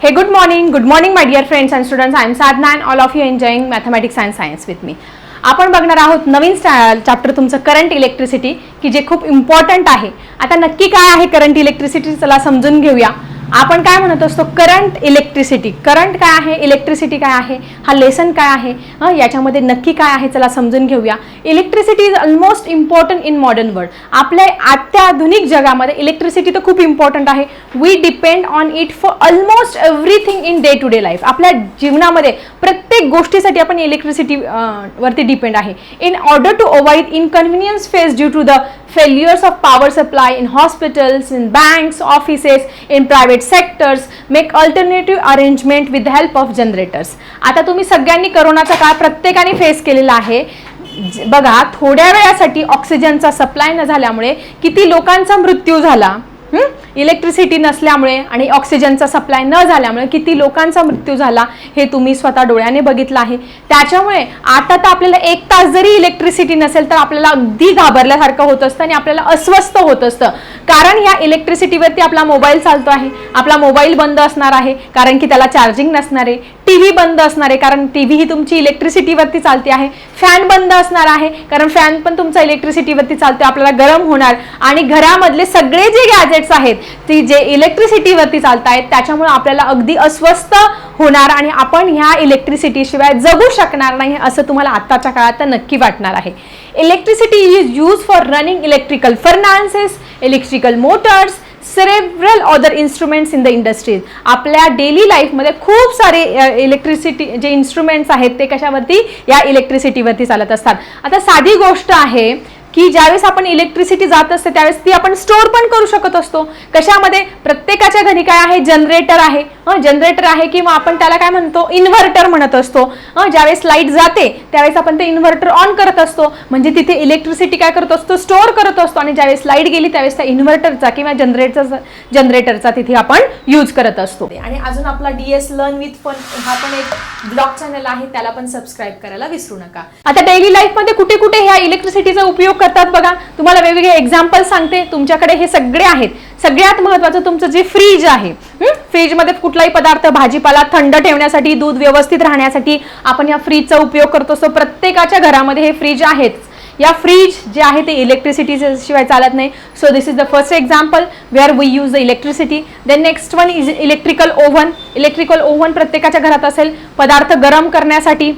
Hey, good morning. Good morning, my dear friends and students. I am Sadhna and all of you enjoying mathematics and science with me. आपण बघणार आहोत नवीन chapter तुमचं current electricity की जे खूप important आहे आता नक्की काय आहे करंट इलेक्ट्रिसिटी चला समजून घेऊया आपण काय म्हणत असतो? करंट इलेक्ट्रिसिटी करंट काय आहे? इलेक्ट्रिसिटी काय आहे? हा लेसन काय आहे? याच्यामध्ये नक्की काय आहे? चला समजून घेऊया. Electricity is almost important in modern world आपल्या अत्याधुनिक जगामध्ये इलेक्ट्रिसिटी तर खूप इम्पॉर्टंट आहे. We depend on it for almost everything in day to day life आपल्या जीवनामध्ये प्रत्येक गोष्टीसाठी आपण इलेक्ट्रिसिटी वरती डिपेंड आहे. In order to avoid inconvenience face due to the failures of power supply in hospitals in banks offices in private private sectors, make alternative arrangement with the help of generators. आता तुम्ही सगळ्यांनी करोनाचा काळ प्रत्येकाने face केलेला आहे बघा थोड्या वेळासाठी ऑक्सिजनचा सप्लाय न झाल्यामुळे किती लोकांचा मृत्यू झाला इलेक्ट्रिसिटी नसल्यामुळे आणि ऑक्सिजनचा सप्लाय न झाल्यामुळे किती लोकांचा मृत्यू झाला हे तुम्ही स्वतः डोळ्याने बघितलं आहे. त्याच्यामुळे आता तर आपल्याला एक तास जरी इलेक्ट्रिसिटी नसेल तर आपल्याला अगदी घाबरल्यासारखं होत असतं आणि आपल्याला अस्वस्थ होत असतं. कारण या इलेक्ट्रिसिटीवरती आपला मोबाईल चालतो आहे. आपला मोबाईल बंद असणार आहे. कारण की त्याला चार्जिंग नसणार आहे. टी व्ही बंद असणार आहे. कारण टी व्ही ही तुमची इलेक्ट्रिसिटीवरती चालते आहे. फॅन बंद असणार आहे. कारण फॅन पण तुमचा इलेक्ट्रिसिटीवरती चालतो आपल्याला गरम होणार. आणि घरामधले सगळे जे गॅजेट्स आहेत ती जे इलेक्ट्रिसिटीवरती चालत आहेत त्याच्यामुळे आपल्याला अगदी अस्वस्थ होणार आणि आपण ह्या इलेक्ट्रिसिटीशिवाय जगू शकणार नाही असं तुम्हाला आत्ताच्या काळात तर नक्की वाटणार आहे. Electricity is use for running electrical furnaces electrical motors several other instruments in the industries आपल्या डेली लाईफमध्ये खूप सारे इलेक्ट्रिसिटी जे इन्स्ट्रुमेंट्स आहेत ते कशावरती? या इलेक्ट्रिसिटीवरती चालत असतात. आता साधी गोष्ट आहे की ज्यावेळेस आपण इलेक्ट्रिसिटी जात असते त्यावेळेस ती आपण स्टोअर पण करू शकत असतो. कशामध्ये? प्रत्येकाच्या घरी काय आहे? जनरेटर आहे. जनरेटर आहे किंवा आपण त्याला काय म्हणतो? इन्व्हर्टर म्हणत असतो. ज्यावेळेस लाइट जाते त्यावेळेस आपण ते इन्व्हर्टर ऑन करत असतो. म्हणजे तिथे इलेक्ट्रिसिटी काय करत असतो? स्टोअर करत असतो. आणि ज्यावेळेस लाइट गेली त्यावेळेस त्या इन्व्हर्टरचा किंवा जनरेटरचा जनरेटरचा तिथे आपण यूज करत असतो. आणि अजून आपला डीएस लर्न विथ फन हा पण एक ब्लॉग चॅनल आहे. त्याला पण सबस्क्राईब करायला विसरू नका. आता डेली लाईफमध्ये कुठे कुठे ह्या इलेक्ट्रिसिटीचा उपयोग करतात बघा. तुम्हाला वेगवेगळे एक्झाम्पल सांगते. तुमच्याकडे हे सगळे आहेत. सगळ्यात महत्वाचं तुमचं जे फ्रीज आहे फ्रीजमध्ये कुठलाही पदार्थ भाजीपाला थंड ठेवण्यासाठी दूध व्यवस्थित राहण्यासाठी आपण या फ्रीजचा उपयोग करतो. सो प्रत्येकाच्या घरामध्ये हे फ्रीज आहेच या फ्रीज जे आहे ते इलेक्ट्रिसिटी शिवाय चालत नाही. So this is the first example where we use the electricity then next one is electrical oven electrical oven प्रत्येकाच्या घरात असेल. पदार्थ गरम करण्यासाठी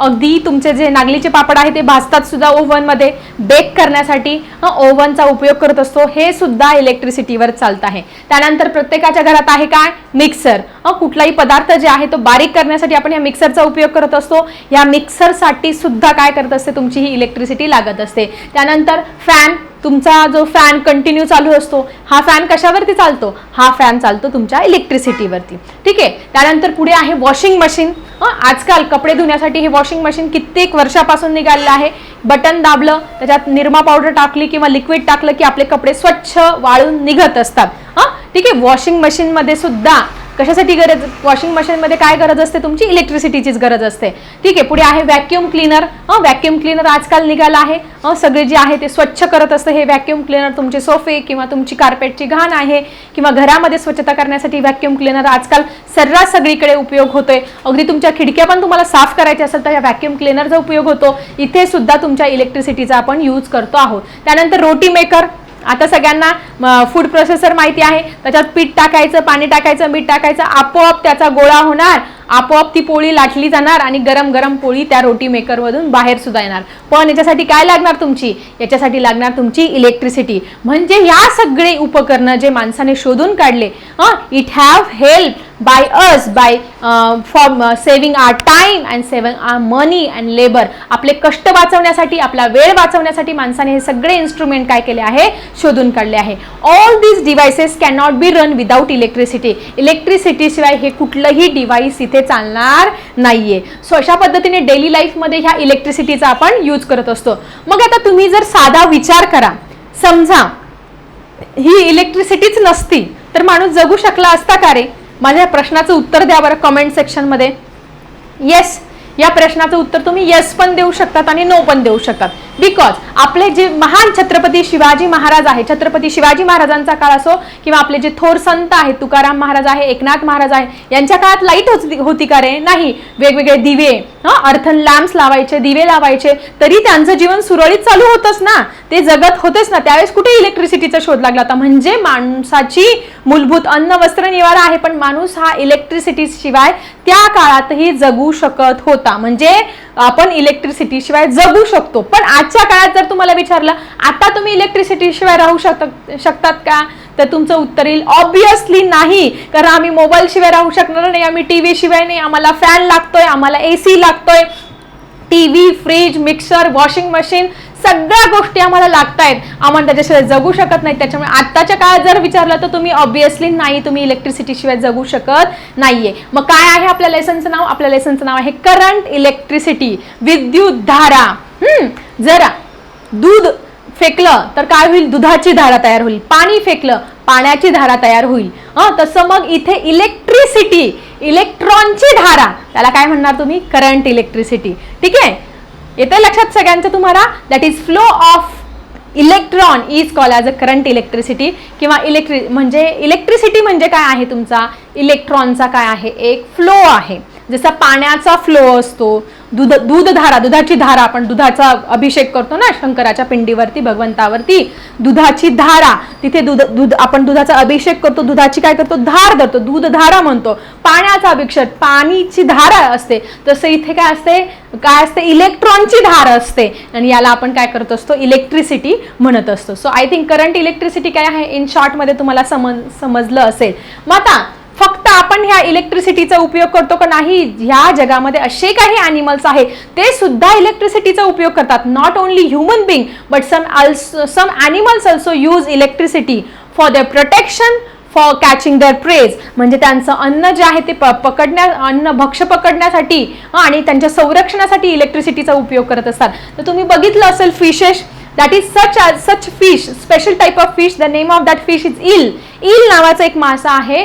अगदी तुमचे जे नागलीचे पापड आहे ते भाजतात सुद्धा ओव्हनमध्ये. बेक करण्यासाठी ओव्हनचा उपयोग करत असतो. हे सुद्धा इलेक्ट्रिसिटीवर चालत आहे. त्यानंतर प्रत्येकाच्या घरात आहे काय? मिक्सर कुठलाही पदार्थ जे आहे तो बारीक करण्यासाठी आपण या मिक्सरचा उपयोग करत असतो. या मिक्सरसाठी सुद्धा काय करत असते? तुमची ही इलेक्ट्रिसिटी लागत असते. त्यानंतर फॅन तुमचा जो फॅन कंटिन्यू चालू असतो हा फॅन कशावरती चालतो? हा फॅन चालतो तुमच्या इलेक्ट्रिसिटीवरती ठीक आहे? त्यानंतर पुढे आहे वॉशिंग मशीन आजकाल कपडे धुण्यासाठी हे वॉशिंग मशीन कित्येक वर्षापासून निघालेलं आहे. बटन दाबलं त्याच्यात निरमा पावडर टाकली किंवा लिक्विड टाकलं की आपले कपडे स्वच्छ वाळून निघत असतात. हां ठीक आहे? वॉशिंग मशीनमध्ये सुद्धा कशासाठी गरज वॉशिंग मशीनमध्ये काय गरज असते? तुमची इलेक्ट्रिसिटीचीच गरज असते. ठीक आहे पुढे आहे व्हॅक्यूम क्लीनर व्हॅक्यूम क्लीनर आजकाल निघाला आहे. सगळे जे आहे ते स्वच्छ करत असतं. हे व्हॅक्यूम क्लीनर तुमचे सोफे किंवा तुमची कार्पेटची घाण आहे किंवा घरामध्ये स्वच्छता करण्यासाठी व्हॅक्यूम क्लीनर आजकाल सर्रास सगळीकडे उपयोग होतोय. अगदी तुमच्या खिडक्या पण तुम्हाला साफ करायच्या असेल तर या व्हॅक्यूम क्लीनरचा उपयोग होतो. इथे सुद्धा तुमच्या इलेक्ट्रिसिटीचा आपण यूज करतो आहोत. त्यानंतर रोटी मेकर आता सगळ्यांना फूड प्रोसेसर माहिती आहे. त्याच्यात पीठ टाकायचं पाणी टाकायचं मीठ टाकायचं आपोआप त्याचा गोळा होणार. आपोआप ती पोळी लाटली जाणार आणि गरम गरम पोळी त्या रोटी मेकरमधून बाहेर सुद्धा येणार. पण याच्यासाठी काय लागणार तुमची? याच्यासाठी लागणार तुमची इलेक्ट्रिसिटी म्हणजे ह्या सगळे उपकरणं जे माणसाने शोधून काढले it have help by us by for saving our time and saving our money and labour आपले कष्ट वाचवण्यासाठी आपला वेळ वाचवण्यासाठी माणसाने हे सगळे इन्स्ट्रुमेंट काय केले आहे? शोधून काढले आहे. All these devices can not be run without electricity इलेक्ट्रिसिटीशिवाय हे कुठलंही डिव्हाइस इथे चालणार नाहीये. सो अशा पद्धतीने डेली लाईफमध्ये ह्या इलेक्ट्रिसिटीचा आपण यूज करत असतो. मग आता तुम्ही जर साधा विचार करा. समजा ही इलेक्ट्रिसिटीच नसती तर माणूस जगू शकला असता का रे? माझ्या प्रश्नाचं उत्तर द्या बरं कमेंट सेक्शनमध्ये येस या प्रश्नाचं उत्तर तुम्ही येस पण देऊ शकतात आणि नो पण देऊ शकतात. बिकॉज आपले जे महान छत्रपती शिवाजी महाराज आहे छत्रपती शिवाजी महाराजांचा काळ असो किंवा आपले जे थोर संत आहेत तुकाराम महाराज आहे एकनाथ महाराज आहे यांच्या काळात लाइट होती होती का रे? नाही. वेगवेगळे दिवे हा अर्थन लॅम्प्स लावायचे दिवे लावायचे तरी त्यांचं जीवन सुरळीत चालू होतच ना. ते जगत होतेच ना. त्यावेळेस कुठे इलेक्ट्रिसिटीचा शोध लागला होता? म्हणजे माणसाची मूलभूत अन्न वस्त्र निवारा आहे पण माणूस हा इलेक्ट्रिसिटी शिवाय त्या काळातही जगू शकत होता. म्हणजे आपण इलेक्ट्रिसिटी शिवाय जगू शकतो. पण आजच्या काळात जर तुम्हाला विचारलं आता तुम्ही इलेक्ट्रिसिटी शिवाय राहू शक शकतात का? तर तुमचं उत्तर येईल ऑब्विसली नाही. कारण आम्ही मोबाईल शिवाय राहू शकणार नाही आम्ही टीव्ही शिवाय नाही. आम्हाला फॅन लागतोय आम्हाला ए सी लागतोय. TV fridge mixer washing machine सगळ्या गोष्टी आम्हाला लागत आहेत आम्हाला त्याच्याशिवाय जगू शकत नाही त्याच्यामुळे आत्ताच्या काळात जर विचारलं तर तुम्ही ऑब्विसली नाही तुम्ही इलेक्ट्रिसिटी शिवाय जगू शकत नाहीये. मग काय आहे आपल्या लेसनचं नाव? आपल्या लेसनचं नाव आहे करंट इलेक्ट्रिसिटी विद्युत धारा हम्म जरा दूध फेकलं तर काय होईल? दुधाची धारा तयार होईल. पाणी फेकलं पाण्याची धारा तयार होईल. हं तसं मग इथे इलेक्ट्रिसिटी इलेक्ट्रॉनची धारा. त्याला काय म्हणणार तुम्ही? करंट इलेक्ट्रिसिटी ठीक आहे? येतं लक्षात सगळ्यांचं तुम्हाला? That is flow of electron is call as a current electricity किंवा इलेक्ट्रि म्हणजे इलेक्ट्रिसिटी म्हणजे काय आहे तुमचा? इलेक्ट्रॉनचा काय आहे? एक फ्लो आहे. जसा पाण्याचा फ्लो असतो दूध दूधधारा दुधाची धारा आपण दुधाचा अभिषेक करतो ना शंकराच्या पिंडीवरती भगवंतावरती दुधाची धारा तिथे दूध दूध आपण दुधाचा अभिषेक करतो दुधाची काय करतो? धार धरतो दूधधारा म्हणतो. पाण्याचा अभिषेक पाणीची धारा असते. तसं इथे काय असते? काय असते? इलेक्ट्रॉनची धार असते. आणि याला आपण काय करत असतो? इलेक्ट्रिसिटी म्हणत असतो. So I think current electricity काय आहे? इन शॉर्टमध्ये तुम्हाला समज समजलं असेल. मग आता फक्त आपण इलेक्ट्रिसिटीचा उपयोग करतो का नाही? ह्या जगामध्ये असे काही अॅनिमल्स आहे ते सुद्धा इलेक्ट्रिसिटीचा उपयोग करतात. Not only human being but some also some animals also use electricity for their protection for catching their preys म्हणजे त्यांचं अन्न जे आहे ते प पकडण्या अन्न भक्ष पकडण्यासाठी आणि त्यांच्या संरक्षणासाठी इलेक्ट्रिसिटीचा उपयोग करत असतात. तर तुम्ही बघितलं असेल fishes that is such such fish special type of fish the name of that fish is eel eel नावाचा एक मासा आहे.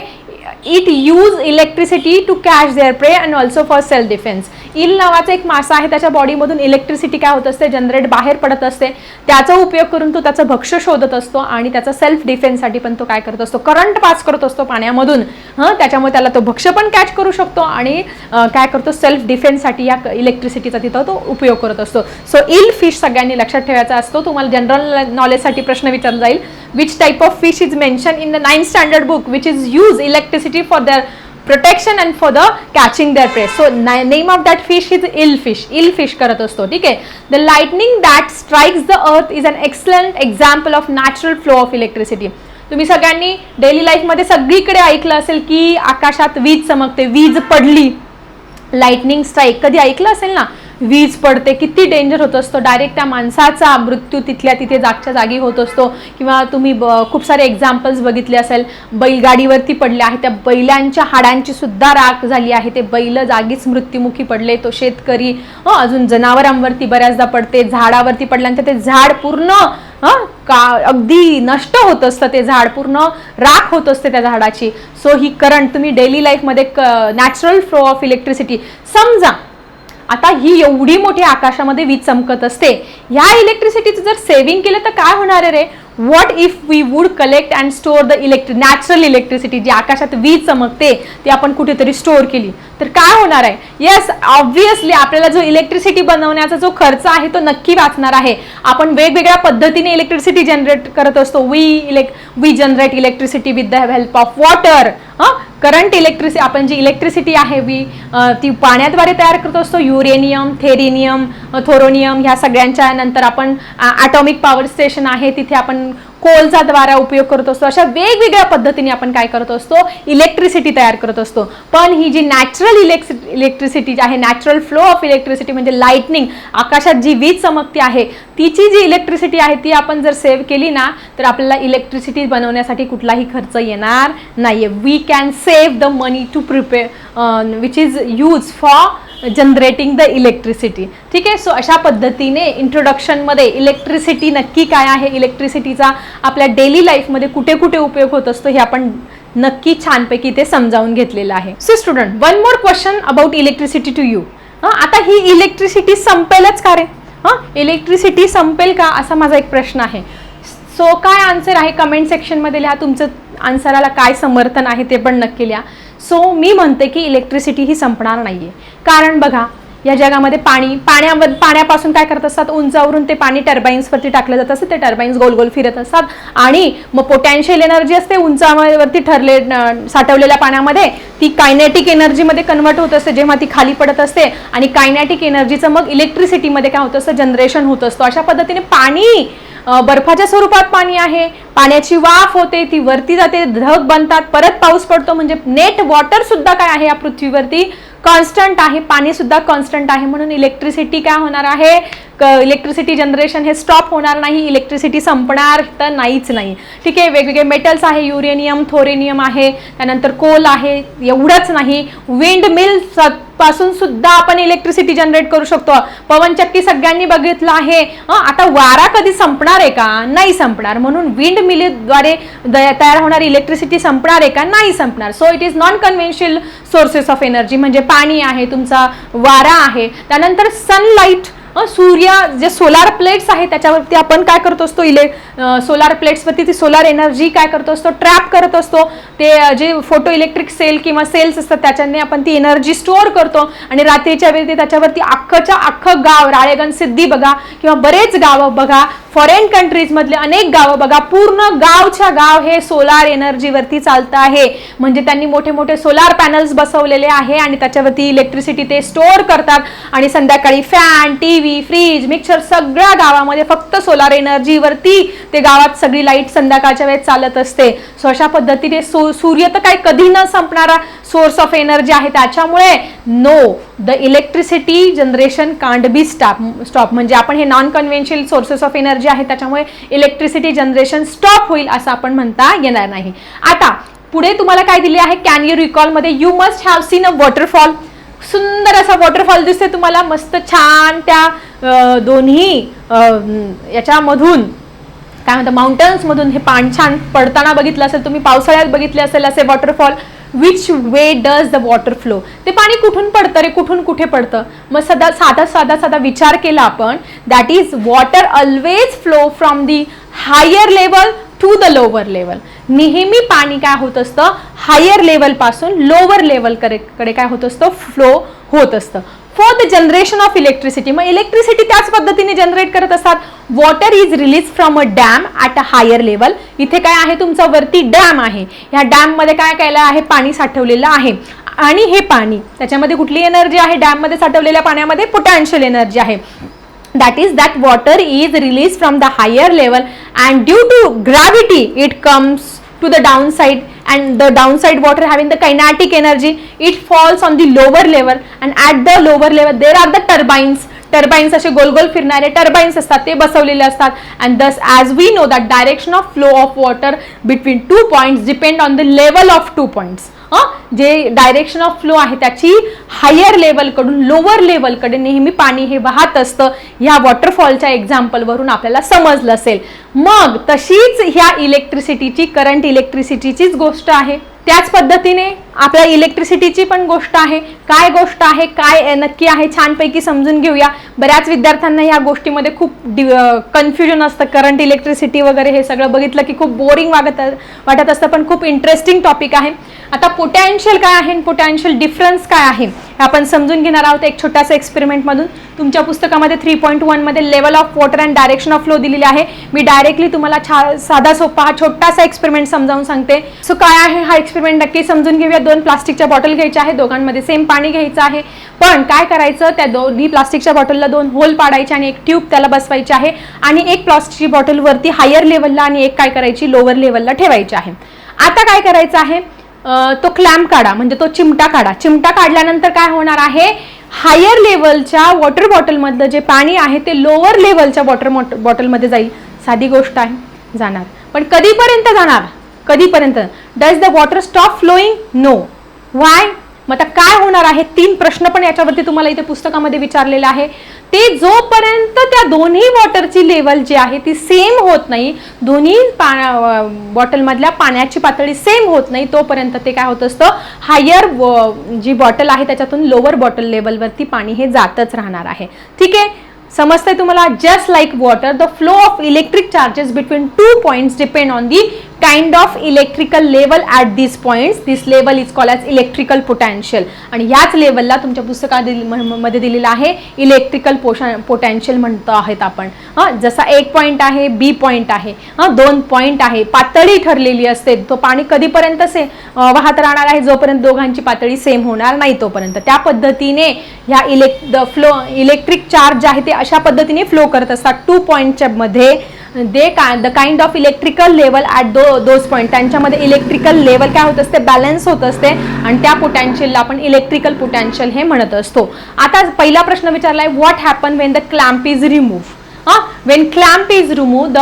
It use electricity to catch their prey and also for self defence eel नावाचा एक मासा आहे त्याच्या बॉडीमधून electricity काय होत असते? जनरेट बाहेर पडत असते. त्याचा उपयोग करून तो त्याचं भक्ष्य शोधत असतो आणि त्याचा सेल्फ डिफेन्ससाठी पण तो काय करत असतो? करंट पास करत असतो पाण्यामधून. हं त्याच्यामुळे त्याला तो भक्ष्य पण कॅच करू शकतो आणि काय करतो? सेल्फ डिफेन्ससाठी या इलेक्ट्रिसिटीचा तिथं तो उपयोग करत असतो. सो इल फिश सगळ्यांनी लक्षात ठेवायचा असतो. तुम्हाला जनरल नॉलेजसाठी प्रश्न विचारला जाईल. Which type of fish is mention in the ninth standard book which is use electricity for their protection and for the catching their preys so name of that fish is eel fish eel fish करत असतो ठीक आहे? The lightning that strikes the earth is an excellent example of natural flow of electricity तुम्ही सगळ्यांनी daily लाईफमध्ये सगळीकडे ऐकलं असेल की आकाशात वीज चमकते वीज पडली. लाइटनिंग स्ट्राईक कधी ऐकलं असेल ना? वीज पडते किती डेंजर होत असतो. डायरेक्ट त्या माणसाचा मृत्यू तिथल्या तिथे जागच्या जागी होत असतो. किंवा तुम्ही ब- खूप सारे एक्झाम्पल्स बघितले असेल. बैलगाडीवरती पडले आहे. त्या बैलांच्या हाडांची सुद्धा राख झाली आहे. ते बैल जागीच मृत्युमुखी पडले. तो शेतकरी अजून जनावरांवरती बऱ्याचदा पडते. झाडावरती पडल्यानंतर ते झाड पूर्ण हां का अगदी नष्ट होत असतं. ते झाड पूर्ण राख होत असते त्या झाडाची. सो ही करंट तुम्ही डेली लाईफमध्ये क नॅचरल फ्लो ऑफ इलेक्ट्रिसिटी समजा आता ही एवढी मोठी आकाशामध्ये वीज चमकत असते. ह्या इलेक्ट्रिसिटीचं जर सेव्हिंग केलं तर काय होणार आहे रे? What if we would collect and store the electric natural electricity जी आकाशात वीज चमकते ती आपण कुठेतरी स्टोअर केली. तर काय होणार आहे? येस ऑब्व्हियसली आपल्याला जो इलेक्ट्रिसिटी बनवण्याचा जो खर्च आहे तो नक्की वाचणार आहे. आपण वेगवेगळ्या पद्धतीने इलेक्ट्रिसिटी जनरेट करत असतो. We इलेक् we generate electricity with the help of water हां? करंट इलेक्ट्रिसिटी आपण जी इलेक्ट्रिसिटी आहे वी ती पाण्याद्वारे तयार करत असतो. युरेनियम थेरिनियम थोरोनियम ह्या सगळ्यांच्या नंतर आपण ॲटॉमिक पॉवर स्टेशन आहे तिथे आपण कोलचा द्वारा उपयोग करत असतो. अशा वेगवेगळ्या पद्धतीने आपण काय करत असतो? इलेक्ट्रिसिटी तयार करत असतो. पण ही जी नॅचरल इलेक्ट्रि इलेक्ट्रिसिटी जी आहे नॅचरल फ्लो ऑफ इलेक्ट्रिसिटी म्हणजे लाईटनिंग आकाशात जी वीज चमकते आहे तिची जी इलेक्ट्रिसिटी आहे ती आपण जर सेव्ह केली ना तर आपल्याला इलेक्ट्रिसिटी बनवण्यासाठी कुठलाही खर्च येणार नाही we can save the money to prepare which is use for generating the electricity ठीक आहे? सो अशा पद्धतीने इंट्रोडक्शनमध्ये इलेक्ट्रिसिटी नक्की काय आहे? इलेक्ट्रिसिटीचा आपल्या डेली लाईफमध्ये कुठे कुठे उपयोग होत असतो हे आपण नक्की छानपैकी ते समजावून घेतलेलं आहे. So student one more question about electricity to you आता ही इलेक्ट्रिसिटी संपेलच का रे? हां? इलेक्ट्रिसिटी संपेल का? असा माझा एक प्रश्न आहे. सो काय आन्सर आहे? कमेंट सेक्शनमध्ये लिहा. तुमचं आन्सराला काय समर्थन आहे ते पण नक्की लिहा. सो मी म्हणते की इलेक्ट्रिसिटी ही संपणार नाही आहे कारण बघा या जगामध्ये पाणी पाण्यामध्ये पाण्यापासून काय करत असतात? उंचावरून ते पाणी टर्बाईन्सवरती टाकलं जात असतं. ते टर्बाईन्स गोल गोल फिरत असतात. आणि मग पोटॅन्शियल एनर्जी असते उंचावरती ठरले साठवलेल्या पाण्यामध्ये. ती कायनॅटिक एनर्जीमध्ये कन्वर्ट होत असते. जेव्हा ती खाली पडत असते आणि कायनॅटिक एनर्जीचं मग इलेक्ट्रिसिटीमध्ये काय होत असतं? जनरेशन होत असतं. अशा पद्धतीने पाणी बर्फाच्या स्वरूपात पाणी आहे. पाण्याची वाफ होते ती वरती जाते ढग बनतात परत पाऊस पडतो. म्हणजे नेट वॉटर सुद्धा काय आहे या पृथ्वीवरती? कॉन्स्टंट आहे पाणी सुद्धा कॉन्स्टंट आहे. म्हणून इलेक्ट्रिसिटी काय होणार आहे? इलेक्ट्रिसिटी जनरेशन हे स्टॉप होणार नाही इलेक्ट्रिसिटी संपणार तर नाहीच नाही. ठीक आहे वेगवेगळे मेटल्स आहे युरेनियम थोरेनियम आहे त्यानंतर कोल आहे एवढंच नाही. विंड मिलपासून सुद्धा आपण इलेक्ट्रिसिटी जनरेट करू शकतो. पवनचक्की सगळ्यांनी बघितलं आहे. आता वारा कधी संपणार आहे का? नाही संपणार. म्हणून विंड मिलद्वारे तयार होणारी इलेक्ट्रिसिटी संपणार आहे का? नाही संपणार. So it is non conventional sources of energy म्हणजे पाणी आहे तुमचा वारा आहे. त्यानंतर सनलाईट सूर्य जे सोलार प्लेट्स आहे त्याच्यावरती आपण काय करत असतो इले सोलार प्लेट्सवरती ती सोलार एनर्जी काय करतो असतो? ट्रॅप करत असतो. ते जे फोटो इलेक्ट्रिक सेल किंवा सेल्स असतात त्याच्याने आपण ती एनर्जी स्टोअर करतो. आणि रात्रीच्या वेळी ते त्याच्यावरती अख्खच्या अख्खं गाव राळेगण सिद्धी बघा किंवा बरेच गावं बघा फॉरेन कंट्रीजमधले अनेक गावं बघा पूर्ण गावच्या गाव हे सोलार एनर्जीवरती चालतं आहे. म्हणजे त्यांनी मोठे मोठे सोलार पॅनल्स बसवलेले आहे आणि त्याच्यावरती इलेक्ट्रिसिटी ते स्टोअर करतात. आणि संध्याकाळी fan T TV fridge mixer सगळ्या गावामध्ये फक्त सोलार एनर्जीवरती ते गावात सगळी लाइट संध्याकाळच्या वेळेस चालत असते. सो अशा पद्धतीने सो सूर्य तर काही कधी न संपणारा सोर्स ऑफ एनर्जी आहे. त्याच्यामुळे know the electricity generation can't be stop stop म्हणजे आपण हे non conventional sources of energy आहे. त्याच्यामुळे इलेक्ट्रिसिटी जनरेशन स्टॉप होईल असं आपण म्हणता येणार नाही. आता पुढे तुम्हाला काय दिले आहे? Can you रिकॉलमध्ये you must have seen a waterfall सुंदर असा वॉटरफॉल दिसते तुम्हाला. मस्त छान त्या दोन्ही याच्यामधून काय म्हणतात माउंटन्समधून हे पाणी छान पडताना बघितलं असेल तुम्ही पावसाळ्यात बघितले असेल असे waterfall which way does the water flow ते पाणी कुठून पडतं रे? कुठून कुठे पडतं? मग सदा साधा साधा साधा विचार केला आपण. That is water always flow from the higher level to the lower level नेहमी पाणी काय होत असतं? हायर लेवलपासून लोअर लेवलकडे काय होत असतं? फ्लो होत असतं. For the generation of electricity मग इलेक्ट्रिसिटी त्याच पद्धतीने जनरेट करत असतात. Water is release from a dam at a higher level इथे काय आहे? तुमचा वरती डॅम आहे. ह्या डॅममध्ये काय केलं आहे? पाणी साठवलेलं आहे. आणि हे पाणी त्याच्यामध्ये कुठली एनर्जी आहे? डॅममध्ये साठवलेल्या पाण्यामध्ये पोटॅन्शियल एनर्जी आहे. that is that water is released from the higher level and due to gravity it comes to the downside and the downside water having the kinetic energy it falls on the lower level and at the lower level there are the turbines turbines असे गोल गोल फिरणारे turbines असतात ते बसवलेले असतात and thus as we know that direction of flow of water between two points depend on the level of two points हं जे direction of flow आहे त्याची हायर लेवलकडून लोअर लेवलकडे नेहमी पाणी हे वाहत असतं. ह्या वॉटरफॉलच्या एक्झाम्पलवरून आपल्याला समजलं असेल. मग तशीच ह्या इलेक्ट्रिसिटीची करंट इलेक्ट्रिसिटीचीच गोष्ट आहे. त्याच पद्धतीने आपल्या इलेक्ट्रिसिटीची पण गोष्ट आहे. काय गोष्ट आहे काय नक्की आहे छानपैकी समजून घेऊया. बऱ्याच विद्यार्थ्यांना ह्या गोष्टीमध्ये खूप कन्फ्युजन असतं. करंट इलेक्ट्रिसिटी वगैरे हे सगळं बघितलं की खूप बोरिंग वागत वाटत असतं पण खूप इंटरेस्टिंग टॉपिक आहे. आता पोटॅन्शियल काय आहे पोटॅन्शियल डिफरन्स काय आहे? आपण समजून घेणार आहोत एक छोटासा एक्सपेरिमेंटमधून तुमच्या पुस्तकामध्ये थ्री पॉईंट वनमध्ये level of water and direction of flow दिलेली आहे. मी डायरेक्टली तुम्हाला छा साधा सोपा हा छोटासा एक्सपेरिमेंट समजावून सांगते. सो काय आहे हा एक्सपेरिमेंट नक्की समजून घेऊया. दोन प्लास्टिकच्या बॉटल घ्यायच्या आहे दोघांमध्ये सेम पाणी घ्यायचं आहे. पण काय करायचं? त्या दोन्ही प्लास्टिकच्या बॉटलला दोन होल पाडायचे आणि एक ट्यूब त्याला बसवायची आहे. आणि एक प्लास्टिकची बॉटल वरती हायर लेवलला आणि एक काय करायची? लोअर लेवलला ठेवायची आहे. आता काय करायचं आहे? तो क्लॅम्प काढा म्हणजे तो चिमटा काढा. चिमटा काढल्यानंतर काय होणार आहे? हायर लेवलच्या वॉटर बॉटलमधलं जे पाणी आहे ते लोअर लेवलच्या वॉटर बॉटलमध्ये जाईल. साधी गोष्ट आहे जाणार. पण कधीपर्यंत जाणार? कधीपर्यंत? Does the water stop flowing no why मग आता काय होणार आहे? तीन प्रश्न पण याच्यावरती तुम्हाला इथे पुस्तकामध्ये विचारलेले आहे. ते जोपर्यंत त्या दोन्ही वॉटरची लेवल जी आहे ती सेम होत नाही दोन्ही पाण्या बॉटलमधल्या पाण्याची पातळी सेम होत नाही तोपर्यंत ते काय होत असतं? हायर जी बॉटल आहे त्याच्यातून लोअर बॉटल लेवलवरती पाणी हे जातच राहणार आहे. ठीक आहे? समजतंय तुम्हाला? Just like water the flow of electric charges between two points depend on the kind of electrical level at this points this level is call as electrical potential आणि याच लेवलला तुमच्या पुस्तकात म- मध्ये दिलेलं आहे इलेक्ट्रिकल पोशा पोटॅन्शियल म्हणतो आहेत आपण. हां जसा एक पॉईंट आहे बी पॉईंट आहे हां दोन पॉईंट आहे पातळी ठरलेली असते. तो पाणी कधीपर्यंत से वाहत राहणार आहे? जोपर्यंत दोघांची पातळी सेम होणार नाही तोपर्यंत. त्या पद्धतीने ह्या इलेक् फ्लो इलेक्ट्रिक चार्ज जे आहे ते अशा पद्धतीने फ्लो करत असतात. टू पॉईंटच्या मध्ये दे का the kind of electrical level at though those point त्यांच्यामध्ये इलेक्ट्रिकल लेवल काय होत असते? बॅलन्स होत असते. आणि त्या पोटॅन्शियलला आपण इलेक्ट्रिकल पोटॅन्शियल हे म्हणत असतो. आता पहिला प्रश्न विचारला आहे what happen when the clamp is remove हां when clamp is remove the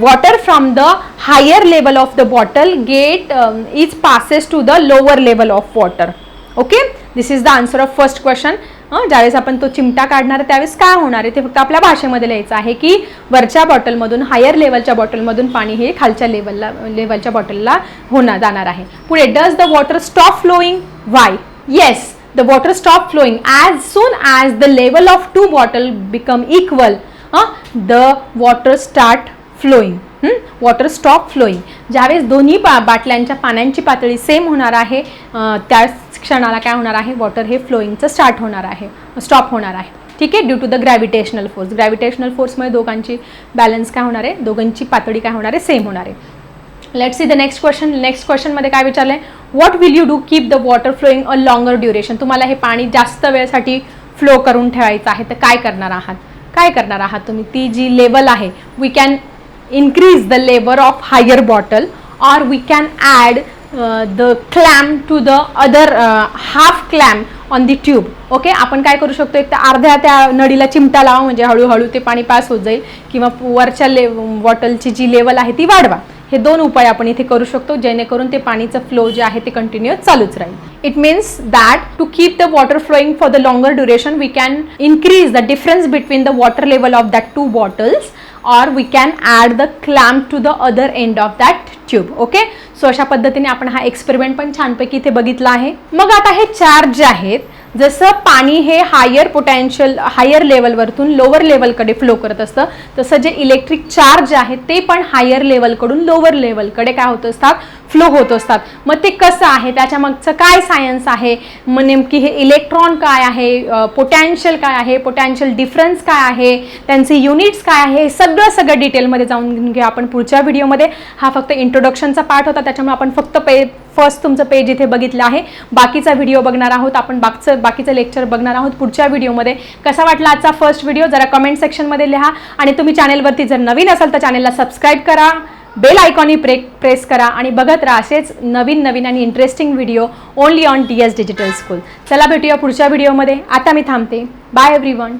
water from the higher level of the bottle get is passes to the lower level of water okay this is the answer of first question हां ज्यावेळेस आपण तो चिमटा काढणार आहे त्यावेळेस काय होणार आहे? ते फक्त आपल्या भाषेमध्ये लिहायचं आहे की वरच्या बॉटलमधून हायर लेवलच्या बॉटलमधून पाणी हे खालच्या लेवलला लेवलच्या बॉटलला होणार जाणार आहे. पुढे does the water stop flowing why yes the water stop flowing as soon as the level of two bottle become equal the water start flowing water stop flowing ज्यावेळेस दोन्ही पा बाटल्यांच्या पाण्यांची पातळी सेम होणार आहे त्या त्याच क्षणाला काय होणार आहे? वॉटर हे फ्लोईंगचं स्टार्ट होणार आहे स्टॉप होणार आहे. ठीक आहे? Due to the gravitational force gravitational फोर्समुळे दोघांची बॅलन्स काय होणार आहे? दोघांची पातळी काय होणार आहे? सेम होणार आहे. Let see the next question next क्वेश्चनमध्ये काय विचारलं आहे what will you do keep the water flowing a longer duration तुम्हाला हे पाणी जास्त वेळेसाठी फ्लो करून ठेवायचं आहे तर काय करणार आहात? काय करणार आहात तुम्ही? ती जी लेवल आहे we can increase the higher of higher bottle or we can add the clamp to the other half clamp on the tube okay आपण काय करू शकतो? एक तर अर्ध्या त्या नळीला चिमटा लावा म्हणजे हळूहळू ते पाणी पास होत जाईल किंवा वरच्या ले बॉटलची जी लेवल आहे ती वाढवा. हे दोन उपाय आपण इथे करू शकतो जेणेकरून ते पाणीचं फ्लो जे आहे ते कंटिन्युअस चालूच राहील. It means that to keep the water flowing for the longer duration we can increase the difference between the water level of that two bottles or we can add the clamp to the other end of that tube okay so अशा पद्धतीने आपण हा experiment पण छानपैकी इथे बघितला आहे. मग आता हे चार्ज आहेत. जसं पाणी हे हायर पोटॅन्शियल हायर लेवलवरतून लोअर लेवलकडे फ्लो करत असतं तसं जे इलेक्ट्रिक चार्ज आहेत ते पण हायर लेवलकडून लोअर लेवलकडे काय होत असतात? फ्लो होत असतात. मग ते कसं आहे? त्याच्या मागचं काय सायन्स आहे? मग नेमकी हे इलेक्ट्रॉन काय आहे? पोटॅन्शियल काय आहे? पोटॅन्शियल डिफरन्स काय आहे? त्यांचे युनिट्स काय आहे? हे सगळं सगळं डिटेलमध्ये जाऊन घेऊ आपण पुढच्या व्हिडिओमध्ये हा फक्त इंट्रोडक्शनचा पार्ट होता. त्याच्यामुळे आपण फक्त पे फर्स्ट तुमचं पेज इथे बघितलं आहे. बाकीचा व्हिडिओ बघणार आहोत. आपण बाकीचं बाकीचं लेक्चर बघणार आहोत पुढच्या व्हिडिओमध्ये कसा वाटला आजचा फर्स्ट व्हिडिओ जरा कमेंट सेक्शनमध्ये लिहा. आणि तुम्ही चॅनेलवरती जर नवीन असाल तर चॅनेलला सबस्क्राईब करा. बेल आयकॉनही प्रे प्रेस करा आणि बघत राहा असेच नवीन नवीन आणि interesting video only on T S digital school चला भेटूया पुढच्या व्हिडिओमध्ये आता मी थांबते. Bye every one